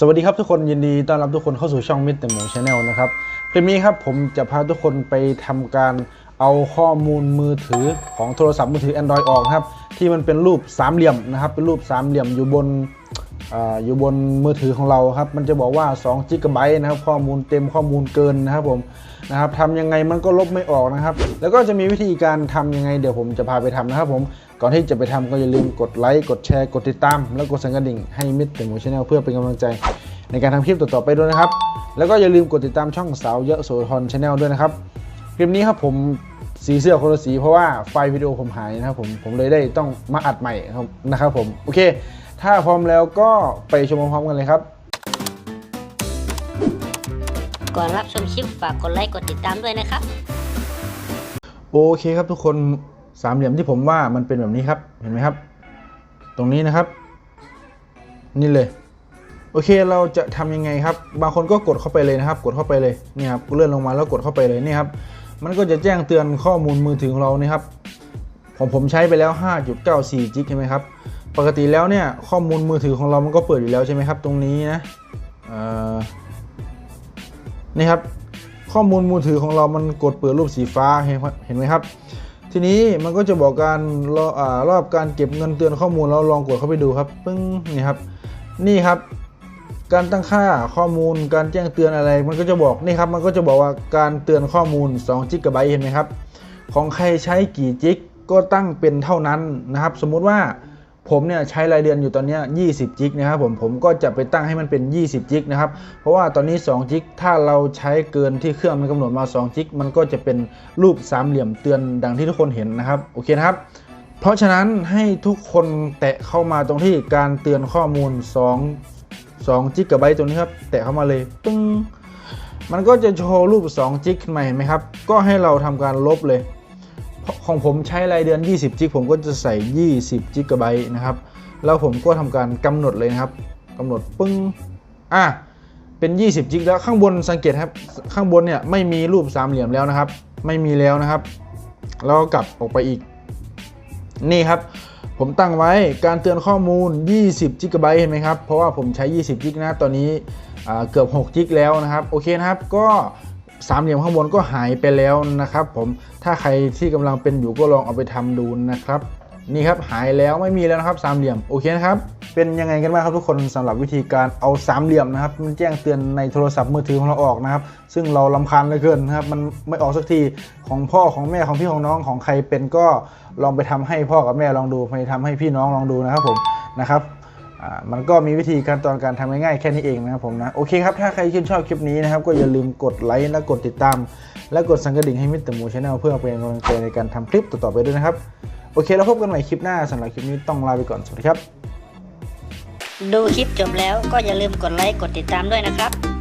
สวัสดีครับทุกคนยินดีต้อนรับทุกคนเข้าสู่ช่องมิตรแตอร์หมูชาแนลนะครับคลิปนี้ครับผมจะพาทุกคนไปทำการเอาข้อมูลมือถือของโทรศัพท์มือถือ Android ออกครับที่มันเป็นรูปสามเหลี่ยมนะครับเป็นรูปสามเหลี่ยมอยู่บน อยู่บนมือถือของเราครับ มันจะบอกว่า2 g b นะครับ ข้อมูลเต็มข้อมูลเกินนะครับผมนะครับทำยังไงมันก็ลบไม่ออกนะครับ แล้วก็จะมีวิธีการทำยังไงเดี๋ยวผมจะพาไปทำนะครับผม ก่อนที่จะไปทำก็อย่าลืมกดไลค์กดแชร์กดติดตาม แล้วกดสั่นกระดิ่งให้มิตรหมูชาแนลเพื่อเป็นกำลังใจ ในการทำคลิปต่อๆไปด้วยนะครับ แล้วก็อย่าลืมกดติดตามช่องสาวเยอะโสธรชาแนลด้วยนะครับ คลิปนี้ครับผมสีเสื้อคนละสีเพราะว่าไฟล์วิดีโอผมหายนะครับผมผมเลยได้ต้องมาอัดใหม่นะครับผมโอเค ถ้าพร้อมแล้วก็ไปชมพร้อมๆกันเลยครับ ก่อนรับชมคลิปฝากกดไลค์กดติดตามด้วยนะครับ โอเคครับทุกคนสามเหลี่ยมที่ผมว่ามันเป็นแบบนี้ครับเห็นไหมครับ ตรงนี้นะครับ นี่เลย โอเคเราจะทำยังไงครับ บางคนก็กดเข้าไปเลยนะครับ กดเข้าไปเลยนี่ครับเลื่อนลงมาแล้วกดเข้าไปเลยนี่ครับมันก็จะแจ้งเตือนข้อมูลมือถือของเรานี่ครับผมผมใช้ไปแล้ว 5.94 จิกใช่ไหมครับ ปกติแล้วเนี่ยข้อมูลมือถือของเรามันก็เปิดอยู่แล้วใช่ไหมครับ ตรงนี้นะนี่ครับข้อมูลมือถือของเรามันกดเปิดรูปสีฟ้าเห็นเห็นไหมครับ ทีนี้มันก็จะบอกการรออรอบการเก็บเงินเตือนข้อมูลเราลองกดเข้าไปดูครับปึ้งนี่ครับนี่ครับ การตั้งค่าข้อมูลการแจ้งเตือนอะไร มันก็จะบอกนี่ครับมันก็จะบอกว่าการเตือนข้อมูล2จิกะไบต์เห็นไหมครับของใครใช้กี่จิกก็ตั้งเป็นเท่านั้นนะครับ สมมุติว่า ผมเนี่ยใช้รายเดือนอยู่ตอนนี้ 20 จิกนะครับผมผมก็จะไปตั้งให้มันเป็น 20 จิกนะครับ เพราะว่าตอนนี้ 2 จิกถ้าเราใช้เกินที่เครื่องมันกำหนดมา 2 จิกมันก็จะเป็นรูปสามเหลี่ยมเตือนดังที่ทุกคนเห็นนะครับ โอเคนะครับ เพราะฉะนั้นให้ทุกคนแตะเข้ามาตรงที่การเตือนข้อมูล 2 2จิกะไบต์ตรงนี้ครับ แตะเข้ามาเลยปึ้งมันก็จะโชว์รูป 2 จิกขึ้นมาเห็นไหมครับ ก็ให้เราทำการลบเลย ของผมใช้รายเดือน 20 จิกผมก็จะใส่ 20 จิกะไบต์นะครับ แล้วผมก็ทำการกำหนดเลยนะครับกำหนดปึ้งอะเป็น 20 จิกแล้วข้างบนสังเกตครับข้างบนเนี่ยไม่มีรูปสามเหลี่ยมแล้วนะครับ ไม่มีแล้วนะครับ แล้วก็กลับออกไปอีก นี่ครับ ผมตั้งไว้การเตือนข้อมูล 20 จิกะไบต์เห็นไหมครับ เพราะว่าผมใช้ 20 จิกนะตอนนี้เกือบ 6 จิกแล้วนะครับ โอเคนะครับ ก็ สามเหลี่ยมข้างบนก็หายไปแล้วนะครับ ผมถ้าใครที่กำลังเป็นอยู่ก็ลองเอาไปทำดูนะครับนี่ครับหายแล้วไม่มีแล้วนะครับสามเหลี่ยมโอเคนะครับเป็นยังไงกันบ้างครับทุกคนสำหรับวิธีการเอาสามเหลี่ยมนะครับมันแจ้งเตือนในโทรศัพท์มือถือของเราออกนะครับ ซึ่งเราลำคาญเหลือเกินนะครับมันไม่ออกสักทีของพ่อของแม่ของพี่ของน้องของใครเป็นก็ลองไปทำให้พ่อกับแม่ลองดูไปทำให้พี่น้องลองดูนะครับผมนะครับ มันก็มีวิธีการตอนการทำง่ายๆแค่นี้เองนะครับผมนะโอเคครับ ถ้าใครชื่นชอบคลิปนี้นะครับ ก็อย่าลืมกดไลค์และกดติดตาม และกดสั่นกระดิ่งให้มิสเตอร์มูชาแนลเพื่อเป็นกำลังใจในการทำคลิปต่อๆไปด้วยนะครับ โอเค แล้วพบกันใหม่คลิปหน้าสำหรับคลิปนี้ต้องลาไปก่อนสวัสดีครับ ดูคลิปจบแล้วก็อย่าลืมกดไลค์กดติดตามด้วยนะครับ